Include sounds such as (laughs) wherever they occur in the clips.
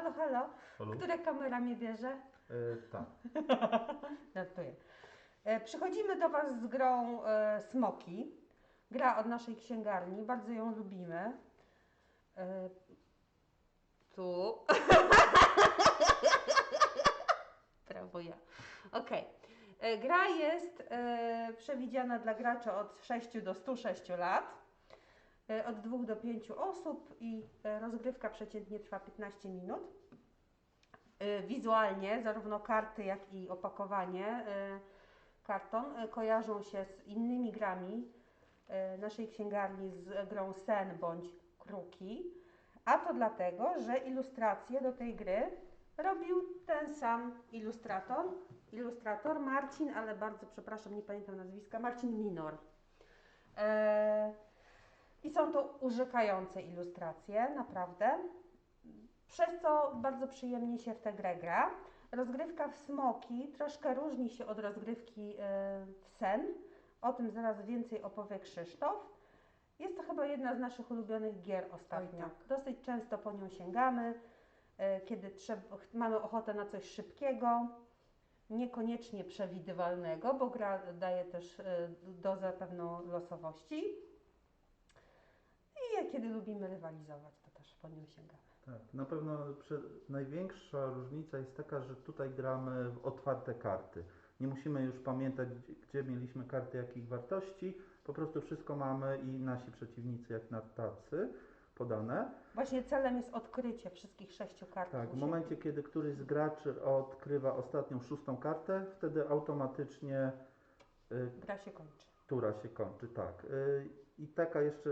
Halo, halo. Halo? Która kamera mnie bierze? E, tak. (laughs) Żartuję. E, Przychodzimy do Was z grą e, Smoki. Gra od naszej księgarni. Bardzo ją lubimy. E, tu. (laughs) Brawo ja. Okej. E, Gra jest e, przewidziana dla graczy od 6 do 106 lat. E, Od 2 do 5 osób i e, rozgrywka przeciętnie trwa 15 minut. Y, Wizualnie zarówno karty, jak i opakowanie karton kojarzą się z innymi grami naszej księgarni z grą Sen bądź Kruki, a to dlatego, że ilustracje do tej gry robił ten sam ilustrator, ilustrator Marcin, ale bardzo przepraszam, nie pamiętam nazwiska, Marcin Minor. E, I są to urzekające ilustracje, naprawdę przez co bardzo przyjemnie się w tę grę gra. Rozgrywka w Smoki troszkę różni się od rozgrywki e, w Sen. O tym zaraz więcej opowie Krzysztof. Jest to chyba jedna z naszych ulubionych gier ostatnio. tak. Dosyć często po nią sięgamy, e, kiedy trzeba, mamy ochotę na coś szybkiego, niekoniecznie przewidywalnego, bo gra daje też e, dozę pewną losowości. I kiedy lubimy rywalizować, to też po nią sięgamy. tak. Na pewno największa różnica jest taka, że tutaj gramy w otwarte karty. Nie musimy już pamiętać, gdzie, gdzie mieliśmy karty, jakich wartości. Po prostu wszystko mamy i nasi przeciwnicy, jak na tacy, podane. Właśnie celem jest odkrycie wszystkich sześciu kart. Tak, w momencie, kiedy któryś z graczy odkrywa ostatnią szóstą kartę, wtedy automatycznie y, Gra się kończy. Tura się kończy, tak. Y, I taka jeszcze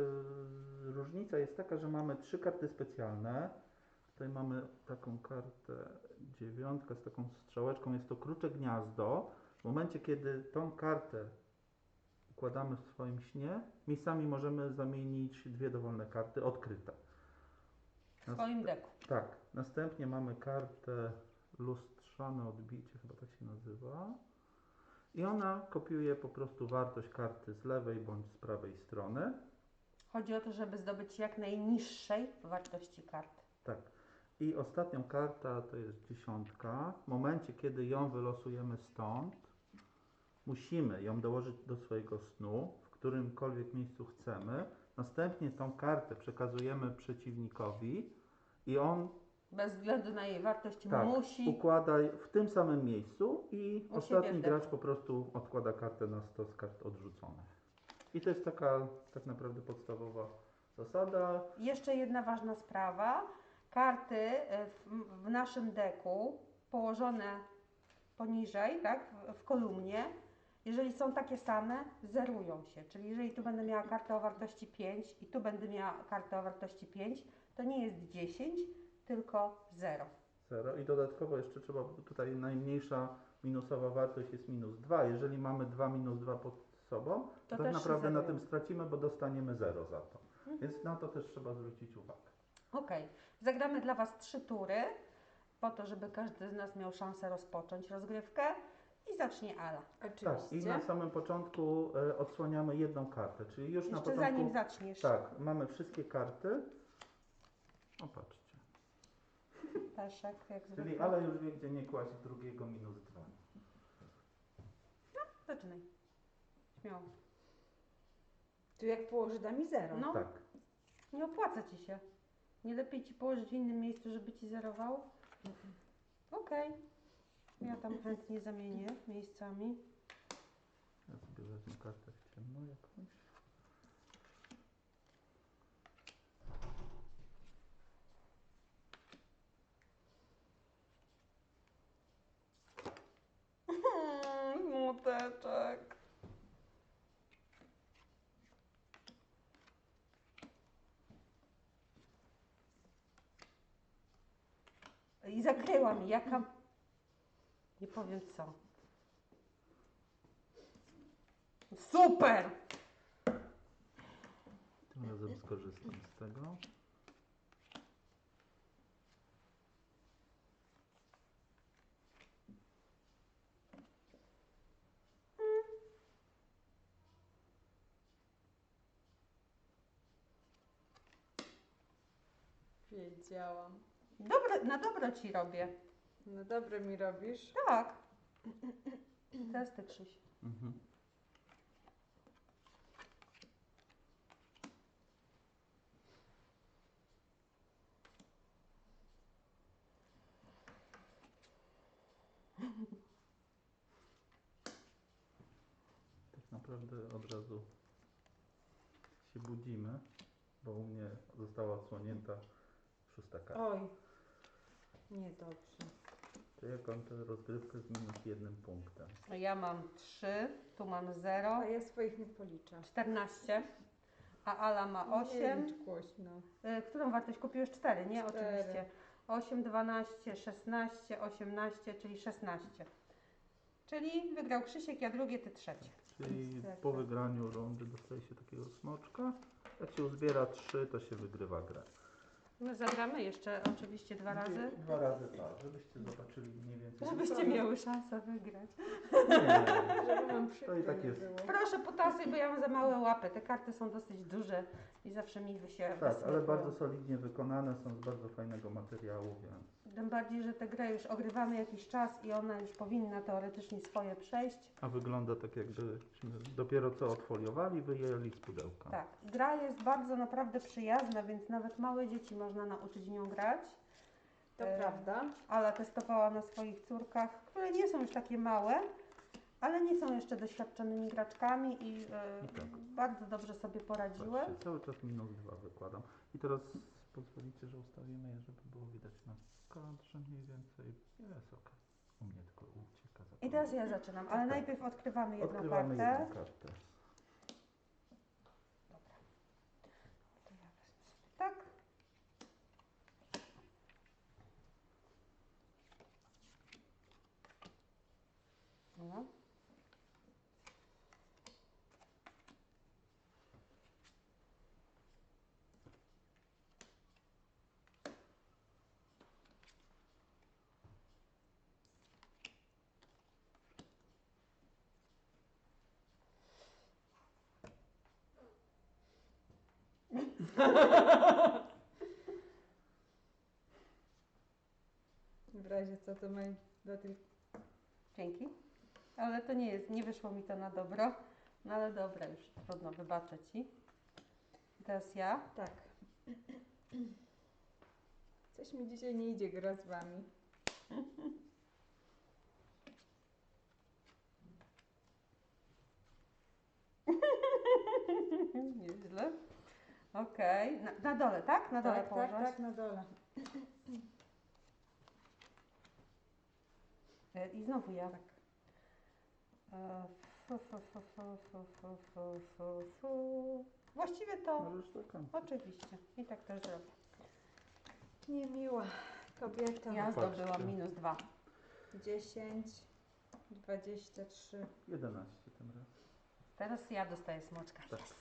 różnica jest taka, że mamy trzy karty specjalne. Tutaj mamy taką kartę dziewiątkę z taką strzałeczką, jest to krucze gniazdo. W momencie, kiedy tą kartę układamy w swoim śnie, miejscami możemy zamienić dwie dowolne karty odkryte. W swoim deku. Tak, następnie mamy kartę lustrzane odbicie, chyba tak się nazywa. I ona kopiuje po prostu wartość karty z lewej bądź z prawej strony. Chodzi o to, żeby zdobyć jak najniższej wartości karty. Tak. I ostatnią karta to jest dziesiątka. W momencie, kiedy ją wylosujemy stąd, musimy ją dołożyć do swojego snu, w którymkolwiek miejscu chcemy. Następnie tą kartę przekazujemy przeciwnikowi i on Bez względu na jej wartość Tak, musi. układaj w tym samym miejscu i U ostatni w gracz po prostu odkłada kartę na stos kart odrzuconych. I to jest taka tak naprawdę podstawowa zasada. Jeszcze jedna ważna sprawa. Karty e, w, w naszym deku położone poniżej, tak, w, w kolumnie, jeżeli są takie same, zerują się. Czyli jeżeli tu będę miała kartę o wartości 5 i tu będę miała kartę o wartości 5, to nie jest 10, tylko 0. Zero. I dodatkowo jeszcze trzeba, tutaj najmniejsza minusowa wartość jest minus 2. Jeżeli mamy 2 minus 2 pod sobą, to, To tak naprawdę na tym stracimy, bo dostaniemy 0 za to. Mhm. Więc na to też trzeba zwrócić uwagę. Ok, zagramy dla Was trzy tury, po to, żeby każdy z nas miał szansę rozpocząć rozgrywkę i zacznie Ala. Tak, i Oczywiście. na samym początku e, odsłaniamy jedną kartę, czyli już na Jeszcze początku... zanim zaczniesz, Tak, mamy wszystkie karty. O, patrzcie. Peszek, jak Czyli zwykle. Ale już wie, gdzie nie kłaść drugiego minus 2. Zaczynaj. Śmiało. Tu jak położy da mi zero. No, Tak. nie opłaca Ci się. Nie lepiej Ci położyć w innym miejscu, żeby Ci zerował? Okej. Ja tam chętnie zamienię miejscami. Ja sobie wezmę kartę w ciemno jakąś. I zakryła mi, jaka... Nie powiem co. Super! Tym razem skorzystam z tego. Wiedziałam. Dobre, na dobro ci robię. No dobre mi robisz. Tak. Teraz ty, Krzyś. Mhm. Tak naprawdę od razu się budzimy, bo u mnie została odsłonięta szósta karta. Oj. Niedobrze. To ja kończę rozgrywkę z minus jednym punktem. Ja mam 3, tu mam 0, A ja swoich nie policzę. 14, a Ala ma Nie 8. licz głośno. Y, Którą wartość kupiłeś? 4, nie? Cztery. Oczywiście. 8, 12, 16, 18, czyli 16. Czyli wygrał Krzysiek, ja drugie, ty trzecie. Czyli Niestety. po wygraniu rundy dostaje się takiego smoczka. Jak się uzbiera trzy, to się wygrywa grę. My zagramy jeszcze oczywiście dwa razy, Dwa razy tak, żebyście zobaczyli mniej więcej. żebyście miały szansę wygrać. Nie, Żeby nam przykro i tak jest. Proszę potasuj, bo ja mam za małe łapy. Te karty są dosyć duże i zawsze mi wy się tak, ale bardzo solidnie wykonane, są z bardzo fajnego materiału, więc. Tym bardziej, że tę grę już ogrywamy jakiś czas i ona już powinna teoretycznie swoje przejść. A wygląda tak jakbyśmy dopiero co odfoliowali, wyjęli z pudełka. Tak, gra jest bardzo naprawdę przyjazna, więc nawet małe dzieci można nauczyć nią grać. To E, prawda. Ala testowała na swoich córkach, które nie są już takie małe, ale nie są jeszcze doświadczonymi graczkami i e, I tak. bardzo dobrze sobie poradziły. Patrzcie, cały czas minus dwa wykładam. I teraz pozwolicie, że ustawimy je, żeby było widać na kadrze mniej więcej. Jest ok. U mnie tylko ucieka za I teraz ja zaczynam, ale najpierw odkrywamy jedną Odkrywamy kartę. jedną kartę ja wezmę sobie tak. No. W razie co to ma do tych... Dzięki. Ale to nie jest, nie wyszło mi to na dobro. No ale dobra, już trudno, wybaczę Ci. Teraz ja. Tak. Coś mi dzisiaj nie idzie gra z wami. (laughs) Nieźle. Okej. Na, na dole, tak? Na dole tak, tak, położasz? tak, na dole. E, I znowu ja. Tak. E, fu, fu, fu, fu, fu, fu, fu, fu, fu. Właściwie to Możesz tak. oczywiście. I tak też zrobię. Niemiła kobieta. Ja Patrzcie. zdobyłam minus dwa. 10, 23. 11 tym razem. Teraz ja dostaję smoczka. Tak. Yes.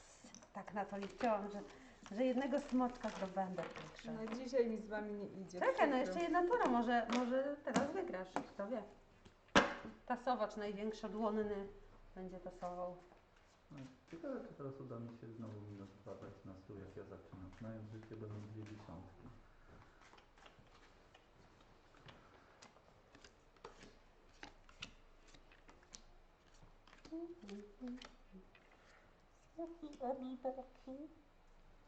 Tak na to liczyłam, że, że jednego smoczka zdobędę. Także. No dzisiaj mi z wami nie idzie. Czekaj, no jeszcze jedna tura, może, może teraz wygrasz, kto wie. Tasowacz największodłonny będzie tasował. No, Ciekawe, czy teraz uda mi się znowu minus dwa dać na stół, jak ja zaczynam. Znając życie, będą dwie dziesiątki.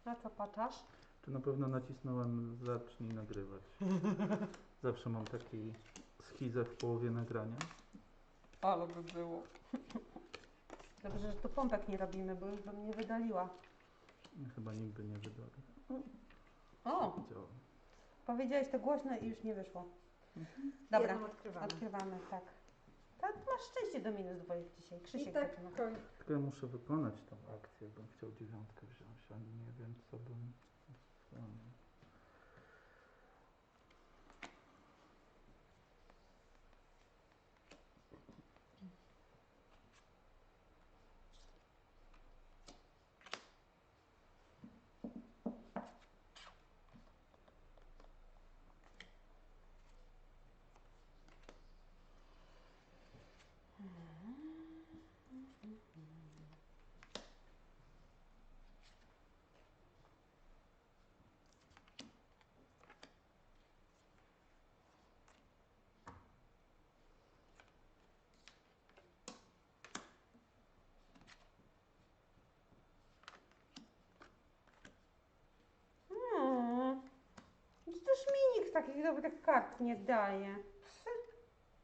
Na co paczasz? Czy na pewno nacisnąłem zacznij nagrywać? (laughs) Zawsze mam taki schizę w połowie nagrania. Ale by było. Dobrze, że tu pompek nie robimy, bo już bym nie wydaliła. Chyba nigdy nie wydali. O, Widziałem. powiedziałeś to głośno i już nie wyszło. Dobra, Jedną odkrywamy. odkrywamy, tak. Tak, masz szczęście do minus dwóch dzisiaj. I Krzysiek tak zaczyna. koń... Tylko ja muszę wykonać tą akcję, bym chciał dziewiątkę wziąć, nie wiem co bym... nikt takich dobrych kart nie daje.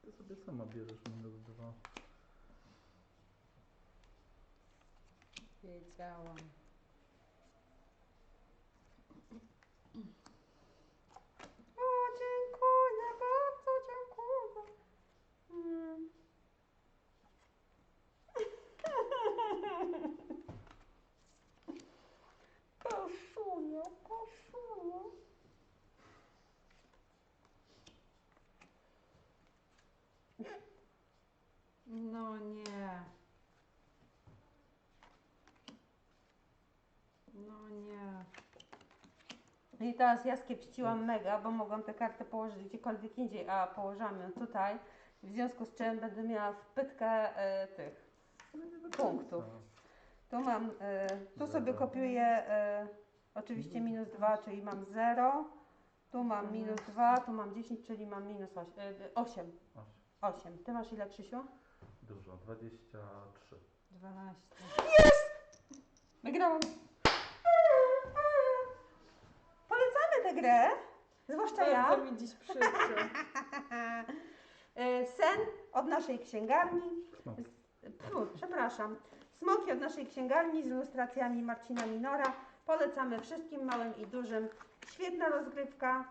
Ty sobie sama bierzesz minus dwa. Wiedziałam. O, dziękuję, bardzo dziękuję. Mm. Koszunia, koszunia. No nie. No nie. I teraz ja skiepściłam mega, bo mogłam tę kartę położyć gdziekolwiek indziej, a położyłam ją tutaj. W związku z czym będę miała wpytkę e, tych No Punktów. końca. Tu mam, e, tu sobie kopiuję e, oczywiście minus 2, czyli mam 0. Tu mam minus 2, tu mam 10, czyli mam minus 8. E, 8. Osiem. 8. Ty masz ile, Krzysiu? Dużo, 23. 12. Wygrałam. Tę grę, zwłaszcza ja. Bardzo mi dziś przykro. (laughs) E, Sen od naszej księgarni. Pfu, przepraszam. Smoki od naszej księgarni z ilustracjami Marcina Minora. Polecamy wszystkim, małym i dużym. Świetna rozgrywka,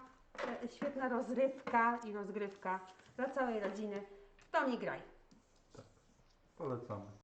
e, świetna rozrywka i rozgrywka dla całej rodziny. W to nie graj. Polecamy.